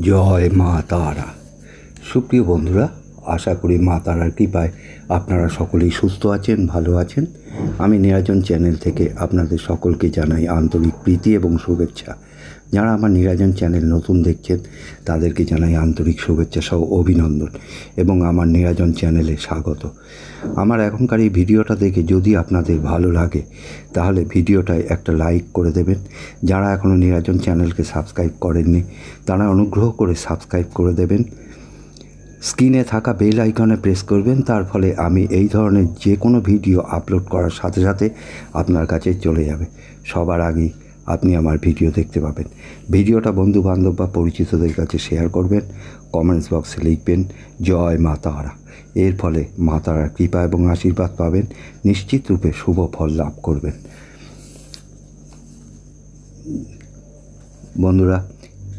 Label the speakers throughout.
Speaker 1: জয় মা তারা। সুপ্রিয় বন্ধুরা, আশা করি মা তারার কৃপায় আপনারা সকলেই সুস্থ আছেন, ভালো আছেন। আমি নিরাজন চ্যানেল থেকে আপনাদের সকলকে জানাই আন্তরিক প্রীতি এবং শুভেচ্ছা। যারা আমার নিরাজন চ্যানেল নতুন দেখছেন, তাদেরকে জানাই আন্তরিক শুভেচ্ছা সহ অভিনন্দন এবং আমার নিরাজন চ্যানেলে স্বাগত। আমার এখনকার এই ভিডিওটা দেখে যদি আপনাদের ভালো লাগে, তাহলে ভিডিওটায় একটা লাইক করে দেবেন। যারা এখনও নিরাজন চ্যানেলকে সাবস্ক্রাইব করেননি, তারা অনুগ্রহ করে সাবস্ক্রাইব করে দেবেন। স্ক্রিনে থাকা বেল আইকনে প্রেস করবেন, তার ফলে আমি এই ধরনের যে কোনো ভিডিও আপলোড করার সাথে সাথে আপনার কাছে চলে যাবে। সবার আগেই আপনি আমার ভিডিও দেখতে পাবেন। ভিডিওটা বন্ধু বান্ধব বা পরিচিতদের কাছে শেয়ার করবেন কমেন্টস বক্সে লিখবেন, জয় মা তারা। এর ফলে মা তারার কৃপা এবং আশীর্বাদ পাবেন, নিশ্চিত রূপে শুভ ফল লাভ করবেন। বন্ধুরা,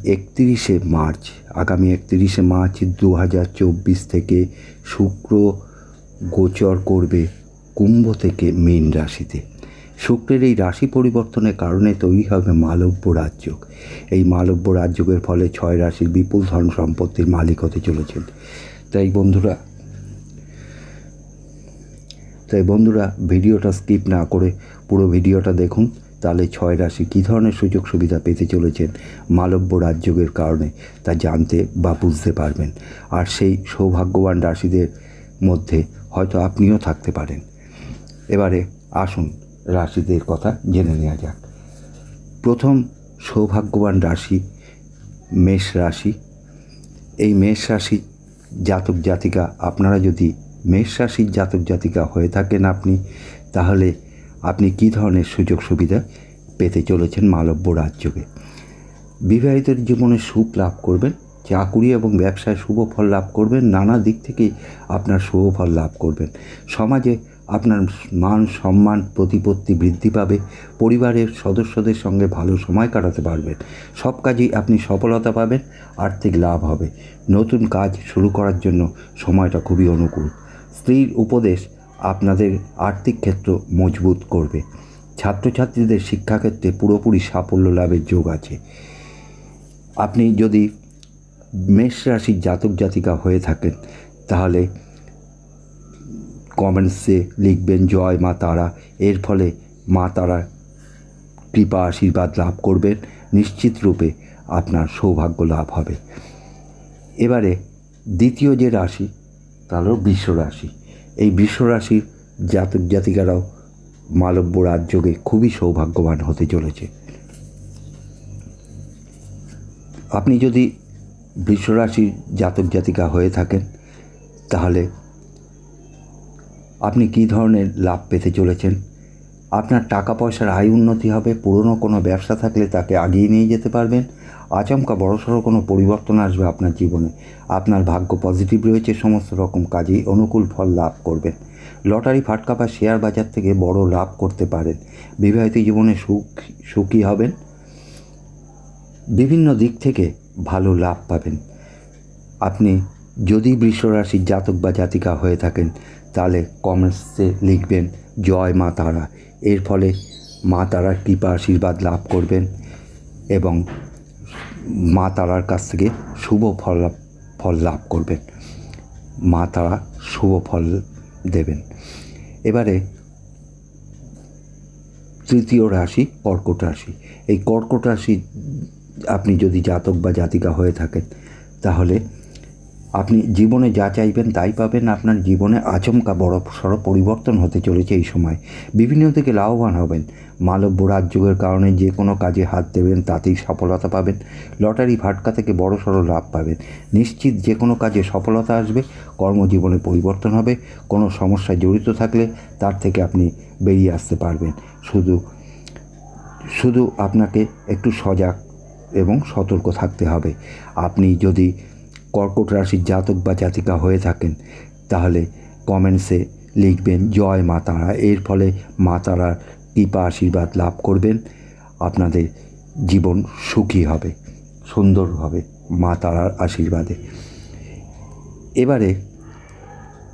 Speaker 1: একত্রিশে মার্চ, আগামী একত্রিশে মার্চ দু হাজার চব্বিশ থেকে শুক্র গোচর করবে কুম্ভ থেকে মীন রাশিতে। শুক্রের এই রাশি পরিবর্তনের কারণে তৈরি হবে মালব্য রাজযোগ। এই মালব্য রাজযোগের ফলে ছয় রাশির বিপুল ধন সম্পত্তির মালিক হতে চলেছেন। তাই বন্ধুরা তাই বন্ধুরা, ভিডিওটা স্কিপ না করে পুরো ভিডিওটা দেখুন। তাহলে ছয় রাশি কী ধরনের সুযোগ সুবিধা পেতে চলেছেন মালব্য রাজযোগের কারণে, তা জানতে বা বুঝতে পারবেন। আর সেই সৌভাগ্যবান রাশিদের মধ্যে হয়তো আপনিও থাকতে পারেন। এবারে আসুন রাশিদের কথা জেনে নেওয়া যাক। প্রথম সৌভাগ্যবান রাশি মেষ রাশি। এই মেষ রাশি জাতক জাতিকা, আপনারা যদি মেষ রাশির জাতক জাতিকা হয়ে থাকেন আপনি, তাহলে আপনি কী ধরনের সুযোগ সুবিধা পেতে চলেছেন মালব্য রাজ্যকে বিবাহিতের জীবনে সুখ লাভ করবেন, চাকুরি এবং ব্যবসায় শুভ ফল লাভ করবেন, নানা দিক থেকেই আপনার শুভ ফল লাভ করবেন। সমাজে আপনার মান সম্মান প্রতিপত্তি বৃদ্ধি পাবে, পরিবারের সদস্যদের সঙ্গে ভালো সময় কাটাতে পারবেন। সব কাজেই আপনি সফলতা পাবেন, আর্থিক লাভ হবে। নতুন কাজ শুরু করার জন্য সময়টা খুবই অনুকূল। স্ত্রীর উপদেশ আপনাদের আর্থিক ক্ষেত্র মজবুত করবে। ছাত্রছাত্রীদের শিক্ষাক্ষেত্রে পুরোপুরি সাফল্য লাভের যোগ আছে। আপনি যদি মেষ রাশির জাতক জাতিকা হয়ে থাকেন, তাহলে কমেন্টসে লিখবেন, জয় মা তারা। এর ফলে মা তারা কৃপা আশীর্বাদ লাভ করবেন। নিশ্চিত রূপে আপনার সৌভাগ্য লাভ হবে। এবারে দ্বিতীয় যে রাশি তা হলো বৃষ রাশি। এই বৃষ রাশির জাতক জাতিকারাও মালব্য রাজযোগে খুবই সৌভাগ্যবান হতে চলেছে। আপনি যদি বৃষ রাশির জাতক জাতিকা হয়ে থাকেন, তাহলে আপনি কী ধরনের লাভ পেতে চলেছেন? আপনার টাকা পয়সার আয় উন্নতি হবে, পুরনো কোনো ব্যবসা থাকলে তাকে আগিয়ে নিয়ে যেতে পারবেন। আচমকা বড়সড় কোনো পরিবর্তন আসবে আপনার জীবনে। আপনার ভাগ্য পজিটিভ রয়েছে, সমস্ত রকম কাজেই অনুকূল ফল লাভ করবেন। লটারি ফাটকা বা শেয়ার বাজার থেকে বড় লাভ করতে পারেন। বিবাহিত জীবনে সুখ, সুখী হবেন। বিভিন্ন দিক থেকে ভালো লাভ পাবেন। আপনি যদি বৃষরাশির জাতক বা জাতিকা হয়ে থাকেন তাহলে কমেন্টসে লিখবেন, জয় মা তারা। এর ফলে মা তারার কৃপা আশীর্বাদ লাভ করবেন এবং মা তারার কাছ থেকে শুভ ফল ফল লাভ করবেন। মা তারা শুভ ফল দেবেন। এবারে তৃতীয় রাশি, কর্কট রাশি। এই কর্কট রাশি আপনি যদি জাতক বা জাতিকা হয়ে থাকেন, তাহলে আপনি জীবনে যা চাইবেন তাই পাবেন। আপনার জীবনে আচমকা বড় সড়ো পরিবর্তন হতে চলেছে এই সময়। বিভিন্ন দিকে লাভবান হবেন। মালব্য রাজযোগের কারণে যে কোনো কাজে হাত দেবেন, তাতেই সফলতা পাবেন। লটারি ভাটকা থেকে বড় সড়ো লাভ পাবেন। নিশ্চিত যে কোনো কাজে সফলতা আসবে, কর্মজীবনে পরিবর্তন হবে। কোনো সমস্যায় জড়িত থাকলে তার থেকে আপনি বেরিয়ে আসতে পারবেন। শুধু শুধু আপনাকে একটু সজাগ এবং সতর্ক থাকতে হবে। আপনি যদি কর্কট রাশির জাতক বা জাতিকা হয়ে থাকেন, তাহলে কমেন্টসে লিখবেন, জয় মা তারা। এর ফলে মা তারার কৃপা আশীর্বাদ লাভ করবেন, আপনাদের জীবন সুখী হবে, সুন্দর হবে মা তারার আশীর্বাদে। এবারে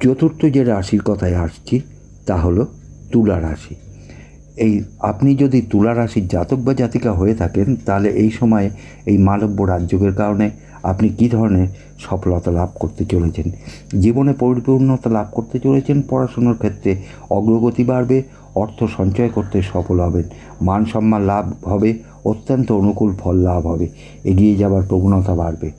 Speaker 1: চতুর্থ যে রাশির কথায় আসছি, তা হলো তুলা রাশি। এই আপনি যদি তুলা রাশির জাতক বা জাতিকা হয়ে থাকেন, তাহলে এই সময়ে এই মালব্য রাজযোগের কারণে আপনি কী ধরনের সফলতা লাভ করতে চলেছেন? জীবনে পরিপূর্ণতা লাভ করতে চলেছেন, পড়াশুনোর ক্ষেত্রে অগ্রগতি বাড়বে, অর্থ সঞ্চয় করতে সফল হবেন, মান সম্মান লাভ হবে, অত্যন্ত অনুকূল ফল লাভ হবে, এগিয়ে যাবার প্রবণতা বাড়বে।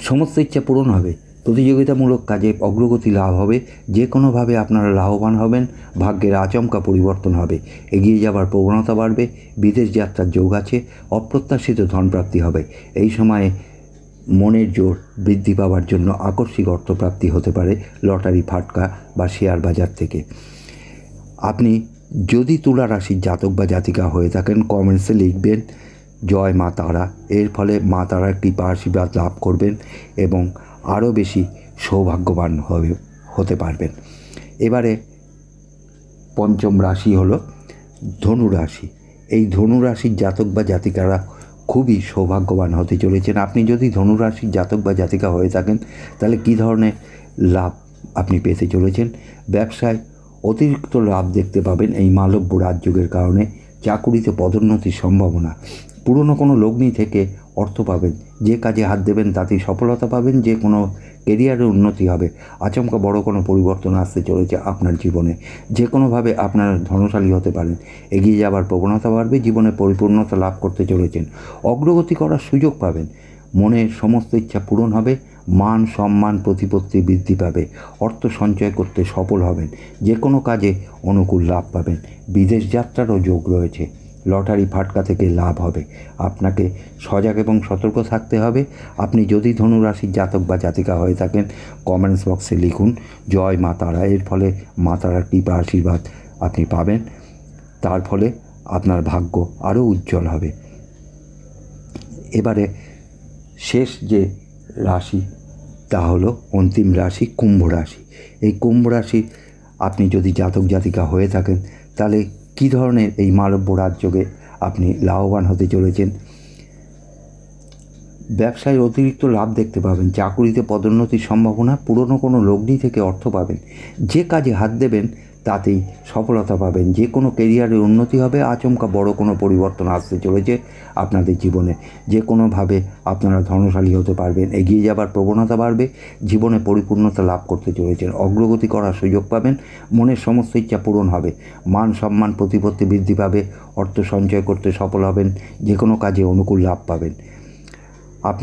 Speaker 1: সমস্ত ইচ্ছা পূরণ হবে। প্রতিযোগিতামূলক কাজে অগ্রগতি লাভ হবে, যে কোনোভাবে আপনারা লাভবান হবেন, ভাগ্যের আচমকা পরিবর্তন হবে, এগিয়ে যাবার প্রবণতা বাড়বে, বিদেশ যাত্রার যোগ আছে, অপ্রত্যাশিত ধনপ্রাপ্তি হবে। এই সময়ে মনের জোর বৃদ্ধি পাওয়ার জন্য আকস্মিক অর্থপ্রাপ্তি হতে পারে লটারি, ফাটকা বা শেয়ার বাজার থেকে। আপনি যদি তুলা রাশির জাতক বা জাতিকা হয়ে থাকেন কমেন্টসে লিখবেন, জয় মা তারা। এর ফলে মা তারার কৃপা আশীর্বাদ লাভ করবেন এবং আরও বেশি সৌভাগ্যবান হবে, হতে পারবেন। এবারে পঞ্চম রাশি হলো ধনু রাশি এই ধনু রাশির জাতক বা জাতিকারা খুবই সৌভাগ্যবান হতে চলেছেন। আপনি যদি ধনু রাশির জাতক বা জাতিকা হয়ে থাকেন, তাহলে কী ধরনের লাভ আপনি পেতে চলেছেন? ব্যবসায় অতিরিক্ত লাভ দেখতে পাবেন এই মালব্য রাজযোগের কারণে। চাকুরিতে পদোন্নতির সম্ভাবনা। পুরনো কোনো লগ্নি থেকে অর্থ পাবেন। যে কাজে হাত দেবেন তাতেই সফলতা পাবেন, যে কোনো কেরিয়ারের উন্নতি হবে। আচমকা বড় কোনো পরিবর্তন আসতে চলেছে আপনার জীবনে। যে কোনোভাবে আপনার ধনশালী হতে পারেন। এগিয়ে যাবার প্রবণতা বাড়বে, জীবনে পরিপূর্ণতা লাভ করতে চলেছেন। অগ্রগতি করার সুযোগ পাবেন। মনের সমস্ত ইচ্ছা পূরণ হবে, মান সম্মান প্রতিপত্তি বৃদ্ধি পাবে, অর্থ সঞ্চয় করতে সফল হবেন, যে কোনো কাজে অনুকূল লাভ পাবেন। বিদেশ যাত্রারও যোগ রয়েছে। লটারি ফাটকা থেকে লাভ হবে। আপনাকে সজাগ এবং সতর্ক থাকতে হবে। আপনি যদি ধনুরাশির জাতক বা জাতিকা হয়ে থাকেন কমেন্টস বক্সে লিখুন, জয় মা তারা। এর ফলে মা তারার কৃপা আশীর্বাদ আপনি পাবেন। তার ফলে আপনার ভাগ্য আরও উজ্জ্বল হবে। এবারে শেষ যে রাশি, তা হলো অন্তিম রাশি, কুম্ভ রাশি। এই কুম্ভ রাশি, আপনি যদি জাতক জাতিকা হয়ে থাকেন, তাহলে কী ধরনের এই মালব্য রাজযোগে আপনি লাভবান হতে চলেছেন? ব্যবসায় অতিরিক্ত লাভ দেখতে পাবেন, চাকুরিতে পদোন্নতির সম্ভাবনা, পুরনো কোনো লগ্নি থেকে অর্থ পাবেন, যে কাজে হাত দেবেন তাতেই সফলতা পাবেন। যে কোনো কেরিয়ারের উন্নতি হবে, আচমকা বড় কোনো পরিবর্তন আসতে চলেছে আপনাদের জীবনে। যে কোনোভাবে আপনারা ধনশালী হতে পারবেন, এগিয়ে যাবার প্রবণতা বাড়বে, জীবনে পরিপূর্ণতা লাভ করতে চলেছেন। অগ্রগতি করার সুযোগ পাবেন, মনের সমস্ত ইচ্ছা পূরণ হবে। মান সম্মান প্রতিপত্তি বৃদ্ধি পাবে, অর্থ সঞ্চয় করতে সফল হবেন, যে কোনো কাজে অনুকূল লাভ পাবেন। আপ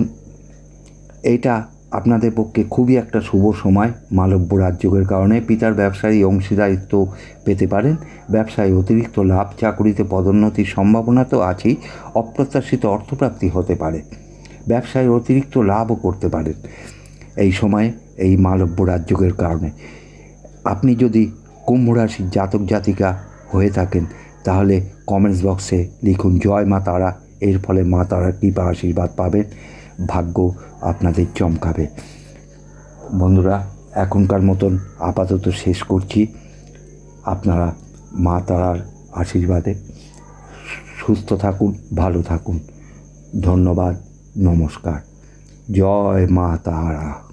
Speaker 1: এইটা আপনাদের পক্ষে খুবই একটা শুভ সময় মালব্য রাজযোগের কারণে পিতার ব্যবসায়ী অংশীদারিত্ব পেতে পারেন। ব্যবসায় অতিরিক্ত লাভ, চাকুরিতে পদোন্নতির সম্ভাবনা তো আছেই, অপ্রত্যাশিত অর্থপ্রাপ্তি হতে পারে। ব্যবসায় অতিরিক্ত লাভও করতে পারেন এই সময়ে এই মালব্য রাজযোগের কারণে। আপনি যদি কুম্ভ রাশির জাতক জাতিকা হয়ে থাকেন, তাহলে কমেন্টস বক্সে লিখুন, জয় মা তারা। এর ফলে মা তারা কৃপা আশীর্বাদ পাবেন। ভাগ্য আপনাদের চমকাবে। বন্ধুরা, এখনকার মতন আপাতত শেষ করছি। আপনারা মা তারার আশীর্বাদে সুস্থ থাকুন, ভালো থাকুন। ধন্যবাদ, নমস্কার। জয় মা তারা।